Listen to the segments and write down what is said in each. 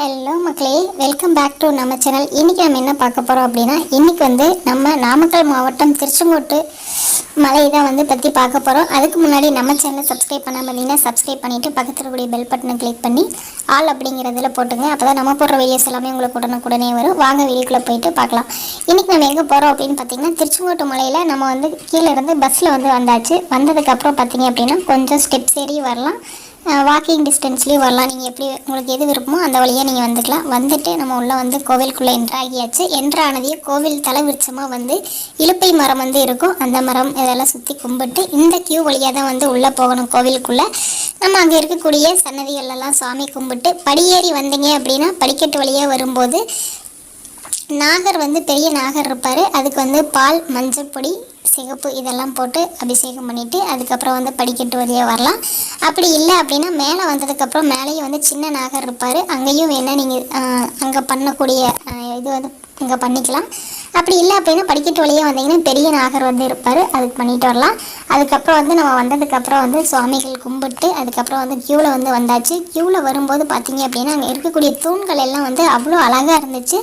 Hello மக்களே welcome back to நம்ம channel இன்றைக்கி நம்ம என்ன பார்க்க போகிறோம் அப்படின்னா இன்றைக்கி வந்து நம்ம நாமக்கல் மாவட்டம் திருச்செங்கோட்டு மலை தான் வந்து பற்றி பார்க்க போகிறோம் அதுக்கு முன்னாடி நம்ம சேனலை சப்ஸ்கிரைப் பண்ணாமல் இருந்தீங்கன்னா சப்ஸ்கிரைப் பண்ணிவிட்டு பக்கத்தில் கூடிய பெல் பட்டனை கிளிக் பண்ணி ஆல் அப்படிங்கிறதுல போட்டுங்க. அப்போ தான் நம்ம போடுற வீடியோஸ் எல்லாமே உங்களுக்கு உடனுக்குடனே வரும். வாங்க வீடியோக்குள்ளே போயிட்டு பார்க்கலாம். இன்றைக்கி நம்ம எங்கே போகிறோம் அப்படின்னு பார்த்தீங்கன்னா திருச்செங்கோட்டு மலையில் நம்ம வந்து கீழே இருந்து பஸ்ஸில் வந்து வந்தாச்சு. வந்ததுக்கப்புறம் பார்த்தீங்க அப்படின்னா கொஞ்சம் ஸ்டெப்ஸ் ஏறி வரலாம். வாக்கிங் டிஸ்டன்ஸ்லேயும் வரலாம். நீங்கள் எப்படி உங்களுக்கு எது விருப்பமோ அந்த வழியாக நீங்கள் வந்துக்கலாம். வந்துட்டு நம்ம உள்ளே வந்து கோவிலுக்குள்ளே என்ட்ராகியாச்சு என்ட்ரானதையே கோவில் தலைவிருச்சமாக வந்து இலுப்பை மரம் வந்து இருக்கும். அந்த மரம் இதெல்லாம் சுற்றி கும்பிட்டு இந்த கியூ வழியாக தான் வந்து உள்ளே போகணும் கோவிலுக்குள்ளே. நம்ம அங்கே இருக்கக்கூடிய சன்னதிகளெல்லாம் சாமி கும்பிட்டு படியேறி வந்தீங்க அப்படின்னா படிக்கட்டு வழியாக வரும்போது நாகர் வந்து பெரிய நாகர் இருப்பார். அதுக்கு வந்து பால் மஞ்சள் பொடி சிகப்பு இதெல்லாம் போட்டு அபிஷேகம் பண்ணிவிட்டு அதுக்கப்புறம் வந்து படிக்கட்டு வழியாக வரலாம். அப்படி இல்லை அப்படின்னா மேலே வந்ததுக்கப்புறம் மேலேயும் வந்து சின்ன நாகர் இருப்பார். அங்கேயும் வேணால் நீங்கள் அங்கே பண்ணக்கூடிய இது வந்து இங்கே பண்ணிக்கலாம். அப்படி இல்லை அப்படின்னா படிக்கட்டு வழியாக வந்தீங்கன்னா பெரிய நாகர் வந்து இருப்பார். அதுக்கு பண்ணிட்டு வரலாம். அதுக்கப்புறம் வந்து நம்ம வந்ததுக்கப்புறம் வந்து சுவாமிகள் கும்பிட்டு அதுக்கப்புறம் வந்து க்யூவில் வந்து வந்தாச்சு. க்யூவில் வரும்போது பார்த்தீங்க அப்படின்னா அங்கே இருக்கக்கூடிய தூண்கள் எல்லாம் வந்து அவ்வளோ அழகாக இருந்துச்சு.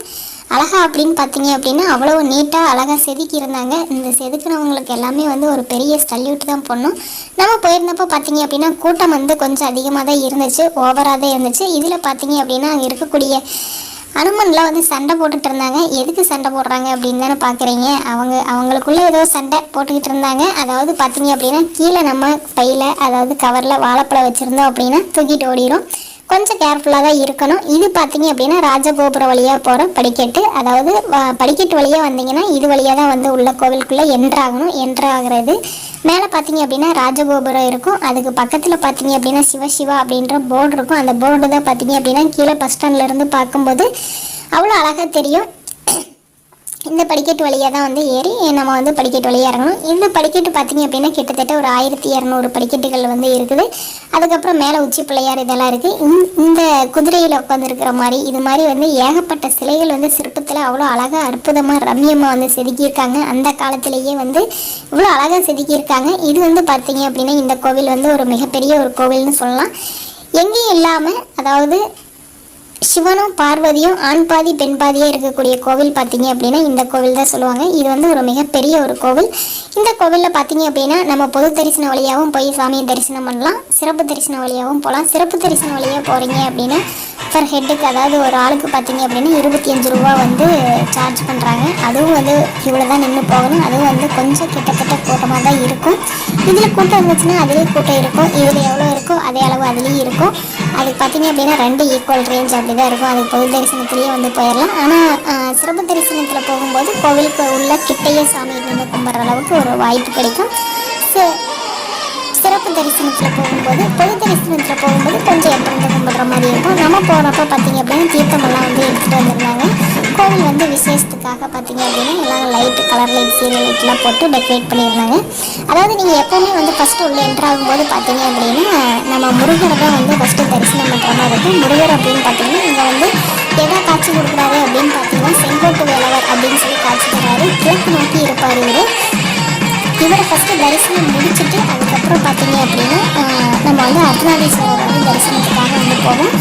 அழகா அப்படின்னு பார்த்தீங்க அப்படின்னா அவ்வளோ நீட்டாக அழகாக செதுக்கி இருந்தாங்க. இந்த செதுக்குனவங்களுக்கு எல்லாமே வந்து ஒரு பெரிய ஸ்டல்யூட் தான் பண்ணோம் நம்ம போயிருந்தப்போ பார்த்தீங்க அப்படின்னா கூட்டம் வந்து கொஞ்சம் அதிகமாக தான் இருந்துச்சு. ஓவராக தான் இருந்துச்சு. இதில் பார்த்தீங்க அப்படின்னா அங்கே இருக்கக்கூடிய அனுமன்லாம் வந்து சண்டை போட்டுட்டு இருந்தாங்க. எதுக்கு சண்டை போடுறாங்க அப்படின்னு தானே பார்க்குறீங்க. அவங்க அவங்களுக்குள்ளே ஏதோ சண்டை போட்டுக்கிட்டு இருந்தாங்க. அதாவது பார்த்தீங்க அப்படின்னா கீழே நம்ம பையில் அதாவது கவரில் வாழைப்பழம் வச்சுருந்தோம் அப்படின்னா தூக்கிட்டு ஓடிடும் கொஞ்சம் கேர்ஃபுல்லாக தான் இருக்கணும். இது பார்த்தீங்க அப்படின்னா ராஜகோபுர வழியாக போகிற படிக்கட்டு. அதாவது படிக்கட்டு வழியாக வந்தீங்கன்னா இது வழியாக தான் வந்து உள்ள கோவிலுக்குள்ளே என்ட்ராகணும் என்ட்ராகிறது மேலே பார்த்தீங்க அப்படின்னா ராஜகோபுரம் இருக்கும். அதுக்கு பக்கத்தில் பார்த்தீங்க அப்படின்னா சிவசிவா அப்படின்ற போர்டு இருக்கும். அந்த போர்டு தான் பார்த்தீங்க அப்படின்னா கீழே பஸ் ஸ்டாண்ட்லேருந்து பார்க்கும்போது அவ்வளோ அழகாக தெரியும். இந்த படிக்கட்டு வழியாக தான் வந்து ஏறி நம்ம வந்து படிக்கட்டு வழியாக இறங்கணும். இந்த படிக்கட்டு பார்த்தீங்க அப்படின்னா கிட்டத்தட்ட ஒரு ஆயிரத்தி இரநூறு படிக்கட்டுகள் வந்து இருக்குது. அதுக்கப்புறம் மேலே உச்சி பிள்ளையார் இதெல்லாம் இருக்குது இந்த குதிரையில் உட்காந்துருக்கிற மாதிரி இது மாதிரி வந்து ஏகப்பட்ட சிலைகள் வந்து சிற்பத்தில் அவ்வளோ அழகாக அற்புதமாக ரம்யமாக வந்து செதுக்கியிருக்காங்க. அந்த காலத்திலேயே வந்து இவ்வளோ அழகாக செதுக்கியிருக்காங்க. இது வந்து பார்த்தீங்க அப்படின்னா இந்த கோவில் வந்து ஒரு மிகப்பெரிய ஒரு கோவில்னு சொல்லலாம். எங்கேயும் இல்லாமல் அதாவது சிவனும் பார்வதியும் ஆண் பாதி பெண் பாதியாக இருக்கக்கூடிய கோவில் பார்த்தீங்க அப்படின்னா இந்த கோவில் தான் சொல்லுவாங்க. இது வந்து ஒரு மிகப்பெரிய ஒரு கோவில். இந்த கோவிலில் பார்த்தீங்க அப்படின்னா நம்ம பொது தரிசன வழியாகவும் போய் சாமியை தரிசனம் பண்ணலாம். சிறப்பு தரிசன வழியாகவும் போகலாம். சிறப்பு தரிசன வழியாக போகிறீங்க அப்படின்னா பர் ஹெட்டுக்கு அதாவது ஒரு ஆளுக்கு பார்த்தீங்க அப்படின்னா இருபத்தி அஞ்சு ரூபா வந்து சார்ஜ் பண்ணுறாங்க அதுவும் வந்து இவ்வளோ தான் நின்று போகணும். அதுவும் வந்து கொஞ்சம் கிட்டத்தட்ட கூட்டமாக தான் இருக்கும். இதில் கூட்டம் இருந்துச்சுன்னா அதுலேயும் கூட்டம் இருக்கும். இதில் எவ்வளோ இருக்கோ அதே அளவு அதுலேயும் இருக்கும். அதுக்கு பார்த்தீங்க அப்படின்னா ரெண்டு ஈக்குவல் ரேஞ்ச் அப்படி தான் இருக்கும். அது பொது தரிசனத்துலேயே வந்து போயிடலாம். ஆனால் சிறப்பு தரிசனத்தில் போகும்போது கோவிலுக்கு உள்ள கிட்டையே சாமி நின்று கும்பிட்ற அளவுக்கு ஒரு வாய்ப்பு கிடைக்கும். ஸோ சிறப்பு தரிசனத்தில் போகும்போது பொது தரிசனத்தில் போகும்போது கொஞ்சம் எப்படி கும்பிடுற மாதிரி இருக்கும். நம்ம போகிறப்ப பார்த்தீங்க அப்படின்னா தீர்த்தமெல்லாம் வந்து எடுத்துகிட்டு வந்திருந்தாங்க. கோவில் வந்து விசேஷத்துக்காக பார்த்தீங்க அப்படின்னா எல்லாம் லைட்டு கலர் லைட் சீரியல் லைட்லாம் போட்டு டெக்கரேட் பண்ணியிருந்தாங்க. அதாவது நீங்கள் எப்போவுமே வந்து ஃபஸ்ட்டு உள்ளே என்ட்ராகும் போது பார்த்தீங்க அப்படின்னா நம்ம முருகரை தான் வந்து ஃபஸ்ட்டு தரிசனம் பண்ணுற மாதிரி இருக்கும். முருகர் அப்படின்னு பார்த்தீங்கன்னா இங்கே வந்து எதை காட்சி கொடுக்குறாரு அப்படின்னு பார்த்தீங்கன்னா செங்கோட்டு வேலவர் அப்படின்னு சொல்லி காட்சி தர்றாரு கிழக்கு நோக்கி இருப்பார் இவர். இவரை ஃபஸ்ட்டு தரிசனம் முடிச்சுட்டு அதுக்கப்புறம் பார்த்தீங்க அப்படின்னா நம்ம வந்து அர்த்தநாதீஸ்வரர் வந்து தரிசனத்துக்காக வந்து போவோம்.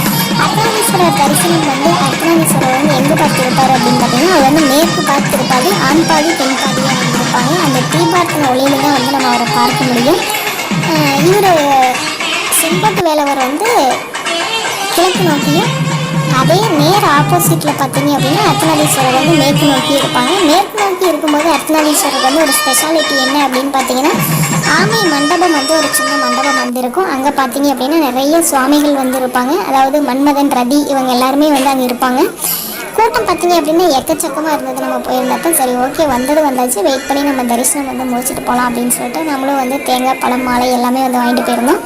அர்த்தநாதீஸ்வரர் தரிசனம் வந்து அர்த்தநாதீஸ்வரர் வந்து எங்கே பார்த்துருப்பார் அப்படின்னு பார்த்தீங்கன்னா அவர் வந்து மேற்கு பார்த்து இருப்பாரு ஆண் பாதி பெண் பாதியாக இருப்பாங்க. அந்த தீபார்த்தன ஒளியில தான் வந்து நம்ம அவரை பார்க்க முடியும். இவர் செம்பட்டு வேலவர் வந்து கிழக்கு நோக்கியும் அதே நேர் ஆப்போசிட்டில் பார்த்தீங்க அப்படின்னா அர்த்தநாதீஸ்வரர் வந்து மேற்கு நோக்கி இருப்பாங்க. மேற்கு நோக்கி இருக்கும்போது அர்த்தநாதீஸ்வரர் வந்து ஒரு ஸ்பெஷாலிட்டி என்ன அப்படின்னு பார்த்தீங்கன்னா ஆமை மண்டபம் வந்து ஒரு சின்ன மண்டபம் வந்து இருக்கும் அங்கே பார்த்தீங்க அப்படின்னா நிறைய சுவாமிகள் வந்து இருப்பாங்க அதாவது மன்மதன் ரதி இவங்க எல்லாருமே வந்து அங்கே இருப்பாங்க. கூட்டம் பார்த்தீங்க அப்படின்னா எக்கச்சக்கமாக இருந்தது. நம்ம போயிருந்தப்ப சரி ஓகே வந்தது வந்தாச்சு. வெயிட் பண்ணி நம்ம தரிசனம் வந்து முடிச்சுட்டு போகலாம் அப்படின்னு சொல்லிட்டு நம்மளும் வந்து தேங்காய் பழம் மாலை எல்லாமே வந்து வாங்கிட்டு போயிருந்தோம்.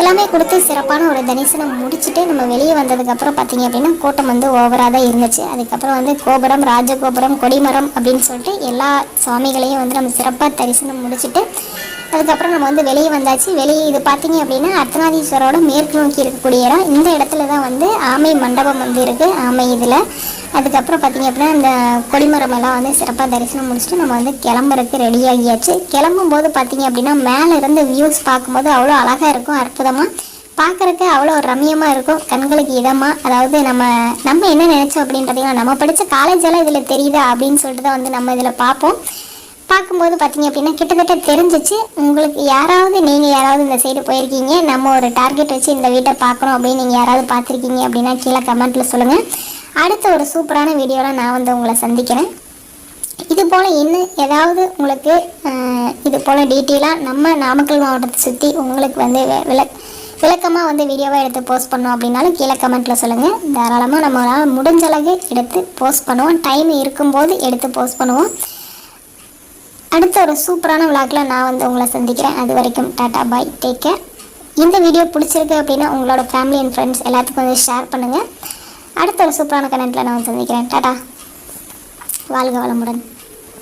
எல்லாமே கொடுத்து சிறப்பான ஒரு தரிசனம் முடிச்சுட்டு நம்ம வெளியே வந்ததுக்கப்புறம் பார்த்தீங்க அப்படின்னா கூட்டம் வந்து ஓவராக தான் இருந்துச்சு. அதுக்கப்புறம் வந்து கோபுரம் ராஜகோபுரம் கொடிமரம் அப்படின்னு சொல்லிட்டு எல்லா சுவாமிகளையும் வந்து நம்ம சிறப்பாக தரிசனம் முடிச்சுட்டு அதுக்கப்புறம் நம்ம வந்து வெளியே வந்தாச்சு. வெளியே இது பார்த்தீங்க அப்படின்னா அர்த்தநாதீஸ்வரோட மேற்கு நோக்கி இருக்கக்கூடிய இடம். இந்த இடத்துல தான் வந்து ஆமை மண்டபம் வந்து இருக்குது ஆமை இதில். அதுக்கப்புறம் பார்த்தீங்க அப்படின்னா இந்த கொடிமரம் எல்லாம் வந்து சிறப்பாக தரிசனம் முடிச்சுட்டு நம்ம வந்து கிளம்புறதுக்கு ரெடி ஆகியாச்சு. கிளம்பும்போது பார்த்திங்க அப்படின்னா மேலே இருந்து வியூஸ் பார்க்கும்போது அவ்வளோ அழகாக இருக்கும் அற்புதமாக பார்க்குறக்கு அவ்வளோ ரம்மியமாக இருக்கும் கண்களுக்கு இதமாக அதாவது நம்ம நம்ம என்ன நினச்சோம் அப்படின்னு பார்த்தீங்கன்னா நம்ம படித்த காலேஜ் எல்லாம் இதில் தெரியுதா அப்படின்னு சொல்லிட்டு தான் வந்து நம்ம இதில் பார்ப்போம். பார்க்கும்போது பார்த்தீங்க அப்படின்னா கிட்டத்தட்ட தெரிஞ்சிச்சு. உங்களுக்கு யாராவது நீங்கள் யாராவது இந்த சைடு போயிருக்கீங்க நம்ம ஒரு டார்கெட் வச்சு இந்த வீட்டை பார்க்குறோம் அப்படின்னு நீங்கள் யாராவது பார்த்துருக்கீங்க அப்படின்னா கீழே கமெண்ட்டில் சொல்லுங்கள் அடுத்த ஒரு சூப்பரான வீடியோவில் நான் வந்து உங்களை சந்திக்கிறேன். இது போல் இன்னும் ஏதாவது உங்களுக்கு இது போல் டீட்டெயிலாக நம்ம நாமக்கல் மாவட்டத்தை சுற்றி உங்களுக்கு வந்து விளக் விள விளக்கமாக வந்து வீடியோவாக எடுத்து போஸ்ட் பண்ணோம் அப்படின்னாலும் கீழே கமெண்ட்டில் சொல்லுங்கள் தாராளமாக நம்மளால் முடிஞ்ச அளவு எடுத்து போஸ்ட் பண்ணுவோம். டைம் இருக்கும்போது எடுத்து போஸ்ட் பண்ணுவோம். அடுத்த ஒரு சூப்பரான விளாக்கில் நான் வந்து உங்களை சந்திக்கிறேன். அது வரைக்கும் டாட்டா பாய் டேக் கேர் இந்த வீடியோ பிடிச்சிருக்கு அப்படின்னா உங்களோட ஃபேமிலி அண்ட் ஃப்ரெண்ட்ஸ் எல்லாத்துக்கும் வந்து ஷேர் பண்ணுங்கள் அடுத்த ஒரு சூப்பரான கனெக்டில் நான் வந்து சந்திக்கிறேன். டாடா. வாழ்க வளமுடன்.